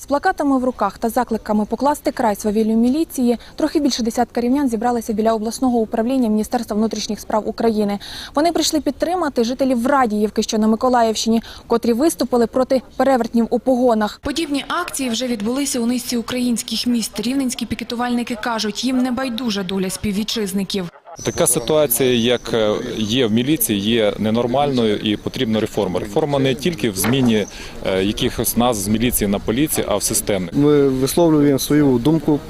З плакатами в руках та закликами покласти край свавіллю міліції трохи більше десятка рівнян зібралися біля обласного управління Міністерства внутрішніх справ України. Вони прийшли підтримати жителів Радіївки, що на Миколаївщині, котрі виступили проти перевертнів у погонах. Подібні акції вже відбулися у низці українських міст. Рівненські пікетувальники кажуть, їм не байдужа доля співвітчизників. Така ситуація, як е, є в міліції, є ненормальною і потрібна реформа. Реформа не тільки в зміні е, якихось нас з міліції на поліцію, а в системних. Ми висловлюємо свою думку,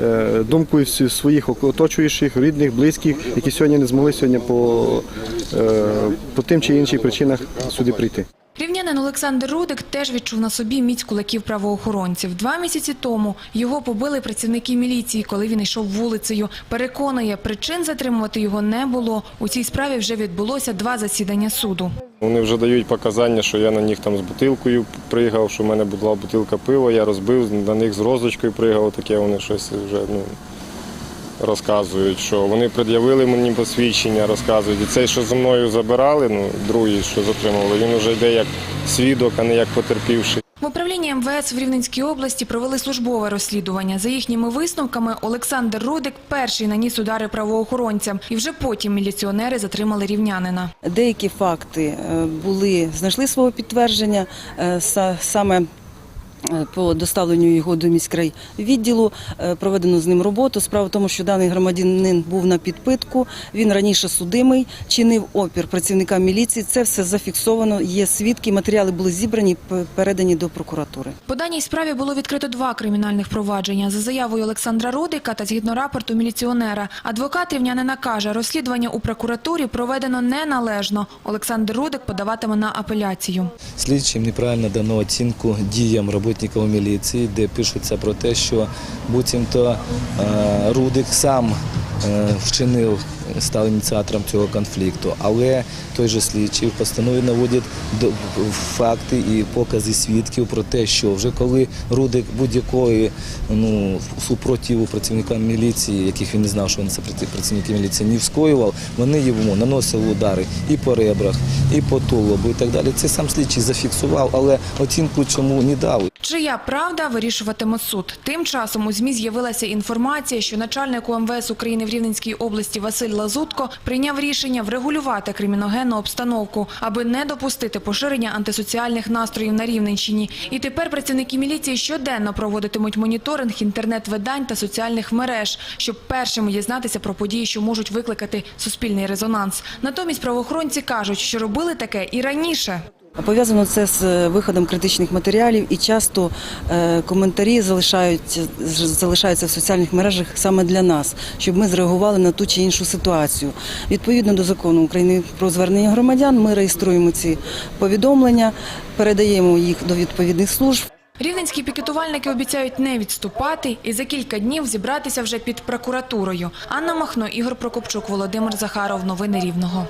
е, думку своїх оточуючих, рідних, близьких, які сьогодні не змогли сьогодні по, по тим чи інших причинах сюди прийти. Рівнянин Олександр Рудик теж відчув на собі міць кулаків правоохоронців. Два місяці тому його побили працівники міліції, коли він йшов вулицею. Переконує, причин затримувати його не було. У цій справі вже відбулося два засідання суду. Вони вже дають показання, що я на них там з бутилкою пригав, що в мене була бутилка пива, я розбив, на них з розочкою пригав, таке вони щось вже ну, розказують, що вони пред'явили мені посвідчення, розказують. І цей, що зі мною забирали, ну, другий, що затримували, він вже йде як свідок, а не як потерпівший. В управлінні МВС в Рівненській області провели службове розслідування. За їхніми висновками, Олександр Рудик перший наніс удари правоохоронцям, і вже потім міліціонери затримали рівнянина. Деякі факти е, були знайшли свого підтвердження е, саме. Е, По доставленню його до міськрай відділу е, проведено з ним роботу. Справа в тому, що даний громадянин був на підпитку. Він раніше судимий, чинив опір працівникам міліції. Це все зафіксовано. Є свідки, матеріали були зібрані, передані до прокуратури. По даній справі було відкрито два кримінальних провадження за заявою Олександра Рудика та згідно рапорту міліціонера. Адвокат рівнянина каже, розслідування у прокуратурі проведено неналежно. Олександр Рудик подаватиме на апеляцію. Слідчим неправильно дано оцінку діям роботників міліції, де пишуться про те, що буцімто е, Рудик сам е, вчинив, став ініціатором цього конфлікту. Але той же слідчий в постанові наводить факти і покази свідків про те, що вже коли Рудик будь-якої ну, супротиву працівникам міліції, яких він не знав, що вони це праці- працівники міліції, не вскоював, вони йому наносили удари і по ребрах, і по тулубу, і так далі. Це сам слідчий зафіксував, але оцінку чому не дали. Чия правда вирішуватиме суд. Тим часом у ЗМІ з'явилася інформація, що начальник МВС України в Рівненській області Василь Лазутко прийняв рішення врегулювати криміногенну обстановку, аби не допустити поширення антисоціальних настроїв на Рівненщині. І тепер працівники міліції щоденно проводитимуть моніторинг інтернет-видань та соціальних мереж, щоб першими дізнатися про події, що можуть викликати суспільний резонанс. Натомість правоохоронці кажуть, що робили таке і раніше. Пов'язано це з е, виходом критичних матеріалів, і часто е, коментарі залишають, залишаються в соціальних мережах саме для нас, щоб ми зреагували на ту чи іншу ситуацію. Відповідно до закону України про звернення громадян, ми реєструємо ці повідомлення, передаємо їх до відповідних служб. Рівненські пікетувальники обіцяють не відступати і за кілька днів зібратися вже під прокуратурою. Анна Махно, Ігор Прокопчук, Володимир Захаров. Новини Рівного.